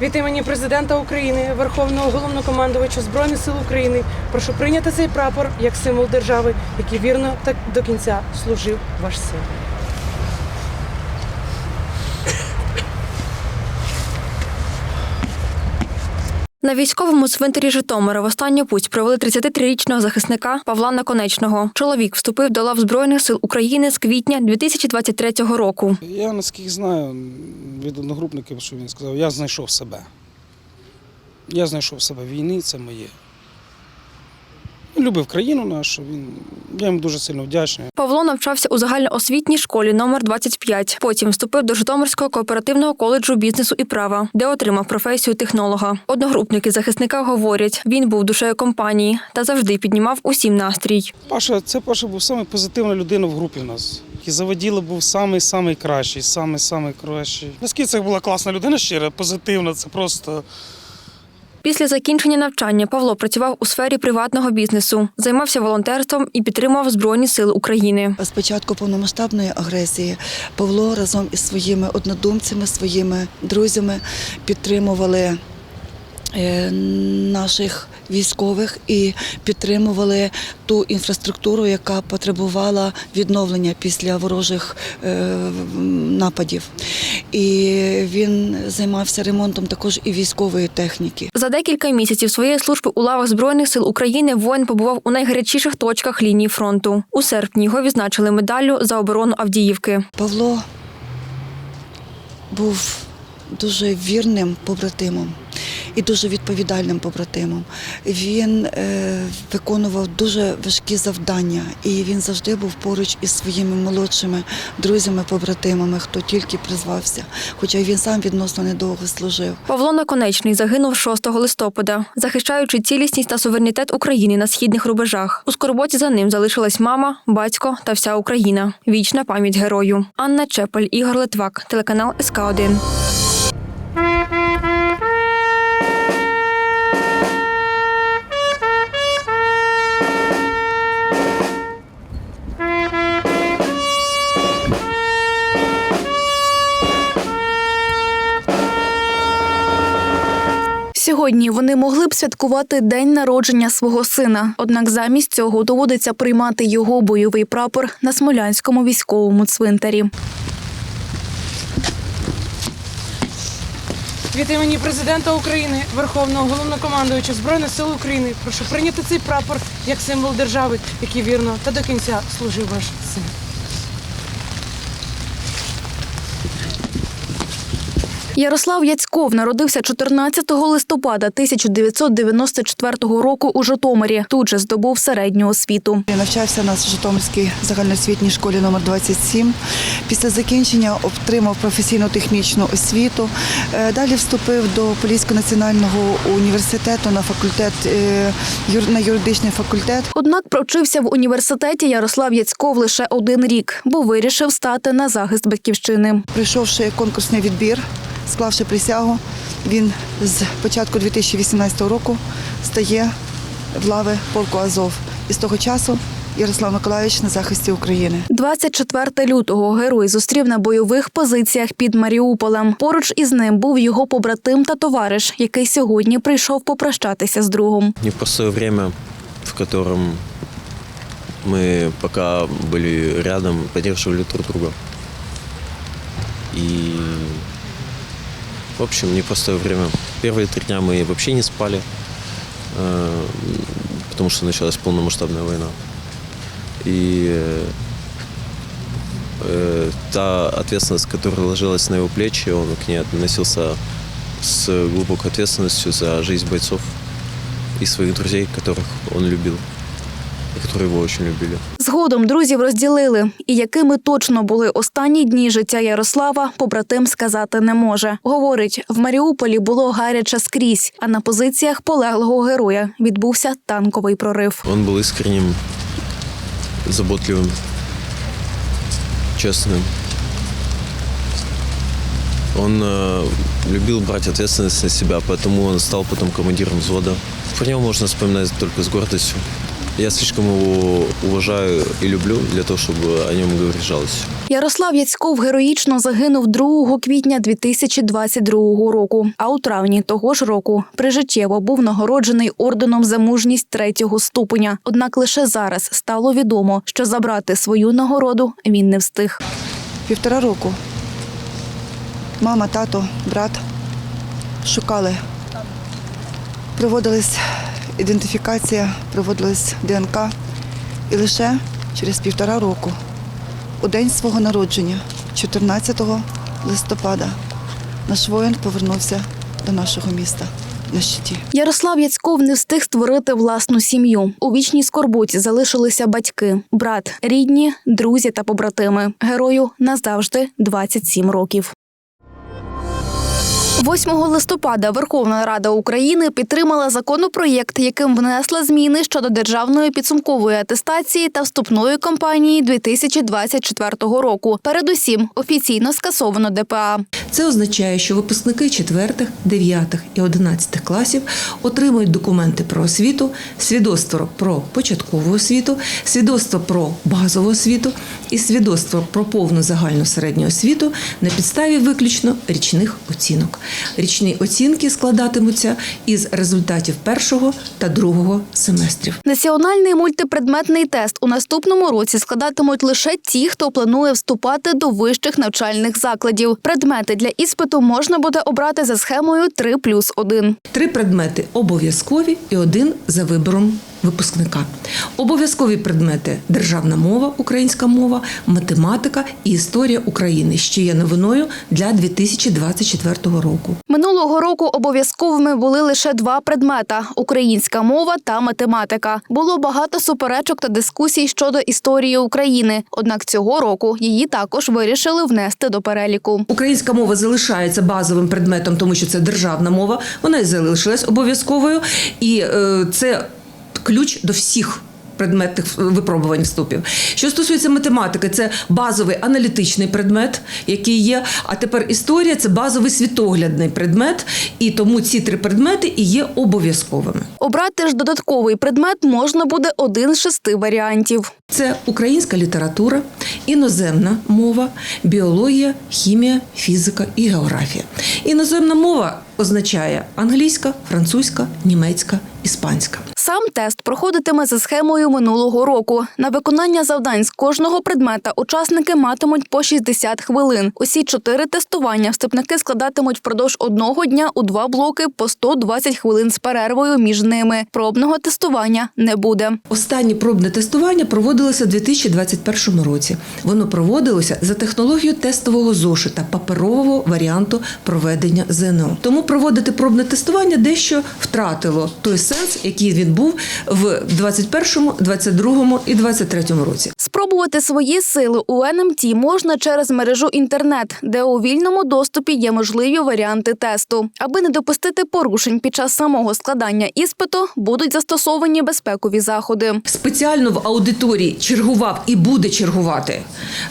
Від імені президента України, Верховного головнокомандувача Збройних сил України прошу прийняти цей прапор як символ держави, який вірно та до кінця служив ваш син. На військовому цвинтарі Житомира в останню путь провели 33-річного захисника Павла Наконечного. Чоловік вступив до лав Збройних сил України з квітня 2023 року. Я наскільки знаю від одногрупників, що він сказав, я знайшов себе. Я знайшов себе війни, це моє. Він любив країну нашу, він, я йому дуже сильно вдячний. Павло навчався у загальноосвітній школі номер 25. Потім вступив до Житомирського кооперативного коледжу бізнесу і права, де отримав професію технолога. Одногрупники захисника говорять, він був душею компанії та завжди піднімав усім настрій. Паша, це Паша був самий позитивна людина в групі в нас. І заводіло був самий самий кращий, самий самий кращий. Наскільки це була класна людина, щира, позитивна, це просто. Після закінчення навчання Павло працював у сфері приватного бізнесу, займався волонтерством і підтримував Збройні сили України. З початку повномасштабної агресії Павло разом із своїми однодумцями, своїми друзями підтримували е, наших військових і підтримували ту інфраструктуру, яка потребувала відновлення після ворожих е, нападів. І він займався ремонтом також і військової техніки. За декілька місяців своєї служби у лавах Збройних сил України воїн побував у найгарячіших точках лінії фронту. У серпні його відзначили медаллю за оборону Авдіївки. Павло був дуже вірним побратимом і дуже відповідальним побратимом. Він е, виконував дуже важкі завдання, і він завжди був поруч із своїми молодшими друзями, побратимами, хто тільки призвався, хоча він сам відносно недовго служив. Павло Наконечний загинув 6 листопада, захищаючи цілісність та суверенітет України на східних рубежах. У скорботі за ним залишилась мама, батько та вся Україна. Вічна пам'ять герою. Анна Чепель, Ігор Литвак, телеканал СК 1 Сьогодні вони могли б святкувати день народження свого сина, однак замість цього доводиться приймати його бойовий прапор на смолянському військовому цвинтарі. Від імені президента України, Верховного головнокомандувача Збройних сил України прошу прийняти цей прапор як символ держави, який вірно та до кінця служив ваш син. Ярослав Яцьков народився 14 листопада 1994 року у Житомирі. Тут же здобув середню освіту. Я навчався на Житомирській загальноосвітній школі номер 27 Після закінчення отримав професійно-технічну освіту. Е, Далі вступив до Поліського національного університету на факультет е, на юридичний факультет. Однак провчився в університеті Ярослав Яцьков лише один рік, бо вирішив стати на захист батьківщини. Прийшовши конкурсний відбір, склавши присягу, він з початку 2018 року стає в лави полку Азов. І з того часу Ярослав Миколаївич на захисті України. 24 лютого герой зустрів на бойових позиціях під Маріуполем. Поруч із ним був його побратим та товариш, який сьогодні прийшов попрощатися з другом. непростое время, в котором мы пока были рядом, поддерживали друг друга. И, в общем, непростое время. Первые три дня мы вообще не спали, э, потому что началась полномасштабная война. И э, та ответственность, которая ложилась на его плечи, он к ней относился с глубокой ответственностью за жизнь бойцов и своих друзей, которых он любил, и которые его очень любили. Згодом друзів розділили, і якими точно були останні дні життя Ярослава, побратим сказати не може. Говорить, в Маріуполі було гаряче скрізь, а на позиціях полеглого героя відбувся танковий прорив. Он был искренним, заботливым, честным. Он э, любил брать ответственность на себя, поэтому он стал потом командиром взвода. Про него можно вспоминать только с гордостью. Я слишком его уважаю и люблю для того, чтобы о нем говорилось. Ярослав Яцьков героїчно загинув 2 квітня 2022 року. А у травні того ж року прижиттєво був нагороджений орденом за мужність третього ступеня. Однак лише зараз стало відомо, що забрати свою нагороду він не встиг. Півтора року. Мама, тато, брат шукали. Проводилась ідентифікація, проводилась ДНК. І лише через півтора року, у день свого народження, 14 листопада, наш воїн повернувся до нашого міста на щиті. Ярослав Яцьков не встиг створити власну сім'ю. У вічній скорботі залишилися батьки, брат, рідні, друзі та побратими. Герою назавжди 27 років. 8 листопада Верховна Рада України підтримала законопроєкт, яким внесла зміни щодо державної підсумкової атестації та вступної кампанії 2024 року. Передусім офіційно скасовано ДПА. Це означає, що випускники 4, 9 і 11 класів отримують документи про освіту, свідоцтво про початкову освіту, свідоцтво про базову освіту і свідоцтво про повну загальну середню освіту на підставі виключно річних оцінок. Річні оцінки складатимуться із результатів першого та другого семестрів. Національний мультипредметний тест у наступному році складатимуть лише ті, хто планує вступати до вищих навчальних закладів. Предмети для іспиту можна буде обрати за схемою 3 плюс 1. Три предмети обов'язкові і один за вибором випускника. Обов'язкові предмети державна мова, українська мова, математика і історія України, що є новиною для 2024 року. Минулого року обов'язковими були лише два предмета українська мова та математика. Було багато суперечок та дискусій щодо історії України. Однак цього року її також вирішили внести до переліку. Українська мова залишається базовим предметом, тому що це державна мова. Вона і залишилась обов'язковою, і е, це ключ до всіх. Предметних випробувань вступів. Що стосується математики, це базовий аналітичний предмет, який є. А тепер історія це базовий світоглядний предмет, і тому ці три предмети і є обов'язковими. Обрати ж додатковий предмет можна буде один з шести варіантів. Це українська література, іноземна мова, біологія, хімія, фізика і географія. Іноземна мова означає англійська, французька, німецька, іспанська. Сам тест проходитиме за схемою минулого року. На виконання завдань з кожного предмета учасники матимуть по 60 хвилин. Усі чотири тестування вступники складатимуть впродовж одного дня у два блоки по 120 хвилин з перервою між ними. Пробного тестування не буде. Останнє пробне тестування проводилося у 2021 році. Воно проводилося за технологією тестового зошита паперового варіанту проведення ЗНО. Тому проводити пробне тестування дещо втратило той сенс, який він був в 21, 22 і 23 році. Спробувати свої сили у НМТ можна через мережу інтернет, де у вільному доступі є можливі варіанти тесту. Аби не допустити порушень під час самого складання іспиту, будуть застосовані безпекові заходи. Спеціально в аудиторії чергував і буде чергувати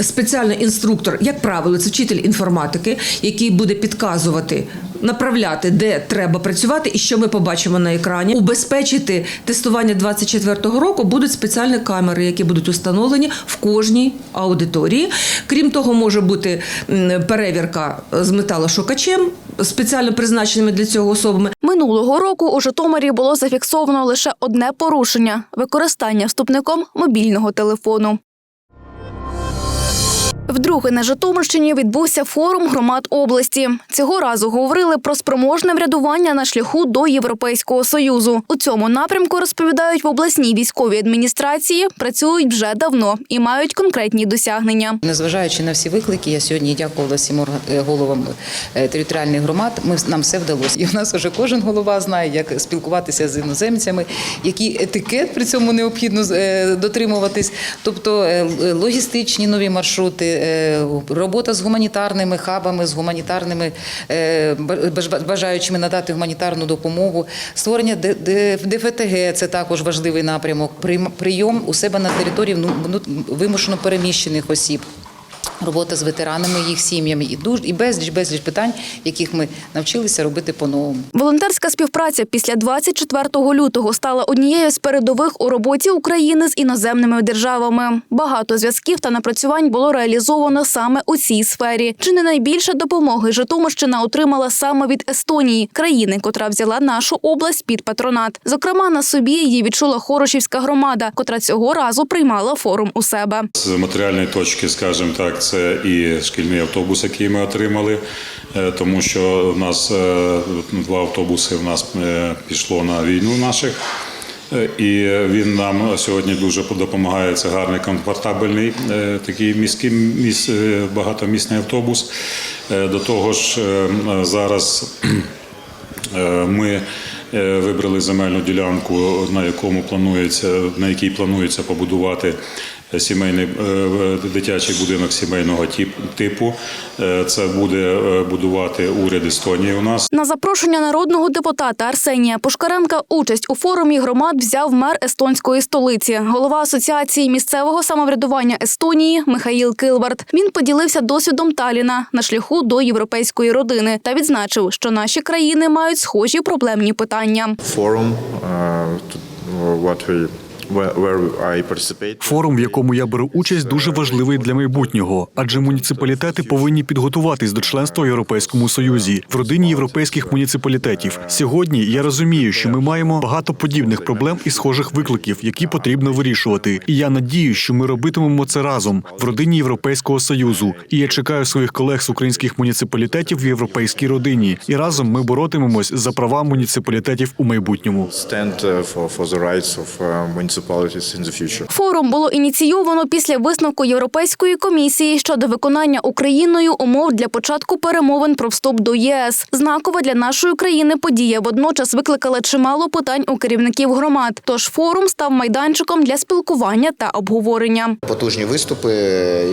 спеціальний інструктор, як правило, це вчитель інформатики, який буде підказувати, направляти, де треба працювати і що ми побачимо на екрані. Убезпечити тестування 24-го року будуть спеціальні камери, які будуть установлені в кожній аудиторії. Крім того, може бути перевірка з металошукачем, спеціально призначеними для цього особами. Минулого року у Житомирі було зафіксовано лише одне порушення використання вступником мобільного телефону. Вдруге на Житомирщині відбувся форум громад області. Цього разу говорили про спроможне врядування на шляху до Європейського союзу. У цьому напрямку розповідають в обласній військовій адміністрації. Працюють вже давно і мають конкретні досягнення. Незважаючи на всі виклики, я сьогодні дякувала всім е, головам е, територіальних громад. Ми нам все вдалося. І в нас вже кожен голова знає, як спілкуватися з іноземцями, який етикет при цьому необхідно е, дотримуватись. Тобто логістичні нові маршрути, робота з гуманітарними хабами, з гуманітарними е, бажаючими надати гуманітарну допомогу, створення ДФТГ це також важливий напрямок. Прийом у себе на території вимушено переміщених осіб. Робота з ветеранами, їх сім'ями і дуж і безліч безліч питань, яких ми навчилися робити по-новому. Волонтерська співпраця після 24 лютого стала однією з передових у роботі України з іноземними державами. Багато зв'язків та напрацювань було реалізовано саме у цій сфері. Чи не найбільше допомоги Житомирщина отримала саме від Естонії, країни, котра взяла нашу область під патронат. Зокрема, на собі її відчула Хорошівська громада, котра цього разу приймала форум у себе. З матеріальної точки, скажімо так, це і шкільний автобус, який ми отримали, е, тому що в нас е, два автобуси в нас е, пішло на війну наших. І він нам сьогодні дуже допомагає. Це гарний, комфортабельний такий міський міс, багатомісний автобус. До того ж, зараз Ми вибрали земельну ділянку, на якому планується, на якій планується побудувати сімейний е, дитячий будинок сімейного типу. Е, Це буде е, будувати уряд Естонії. У нас На запрошення народного депутата Арсенія Пушкаренка участь у форумі громад взяв мер естонської столиці, голова асоціації місцевого самоврядування Естонії Михаїл Килбарт. Він поділився досвідом Таліна на шляху до європейської родини та відзначив, що наші країни мають схожі проблемні питання. forum uh, what we Форум, в якому я беру участь, дуже важливий для майбутнього, адже муніципалітети повинні підготуватись до членства в Європейському Союзі в родині європейських муніципалітетів. Сьогодні я розумію, що ми маємо багато подібних проблем і схожих викликів, які потрібно вирішувати. І я надію, що ми робитимемо це разом в родині Європейського союзу. І я чекаю своїх колег з українських муніципалітетів в європейській родині. І разом ми боротимемось за права муніципалітетів у майбутньому. Municipalities in the future. Форум було ініційовано після висновку Європейської комісії щодо виконання Україною умов для початку перемовин про вступ до ЄС. Знакова для нашої країни подія водночас викликала чимало питань у керівників громад. Тож форум став майданчиком для спілкування та обговорення. Потужні виступи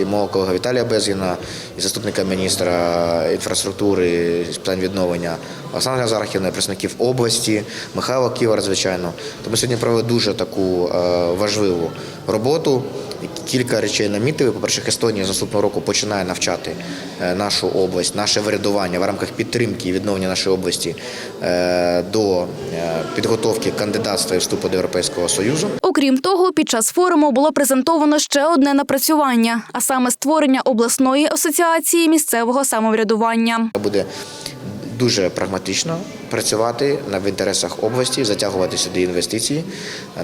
і мого колега Віталія Безгіна, і заступника міністра інфраструктури з питань відновлення Олександра Зарахівна, і представників області, Михайла Ківар, звичайно. То ми сьогодні провели дуже таку е, важливу роботу. Кілька речей намітили. По-перше, Естонія з наступного року починає навчати е, нашу область, наше врядування в рамках підтримки і відновлення нашої області е, до підготовки кандидатства і вступу до Європейського Союзу. Окрім того, під час форуму було презентовано ще одне напрацювання, а саме створення обласної асоціації місцевого самоврядування. Буде дуже прагматично працювати в інтересах області, затягувати сюди інвестиції.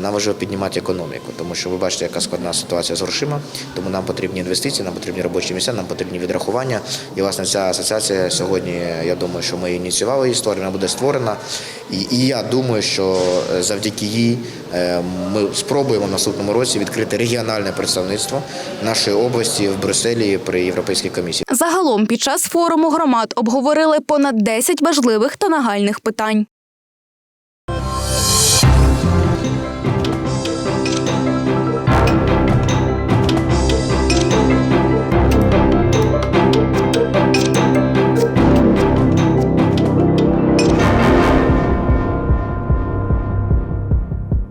Нам важливо піднімати економіку, тому що ви бачите, яка складна ситуація з грошима. Тому нам потрібні інвестиції, нам потрібні робочі місця, нам потрібні відрахування. І власне ця асоціація сьогодні, я думаю, що ми ініціювали її створення, вона буде створена. І, і я думаю, що е, завдяки їй е, ми спробуємо в наступному році відкрити регіональне представництво нашої області в Брюсселі при Європейській комісії. Загалом під час форуму громад обговорили понад 10 важливих та нагальних питань.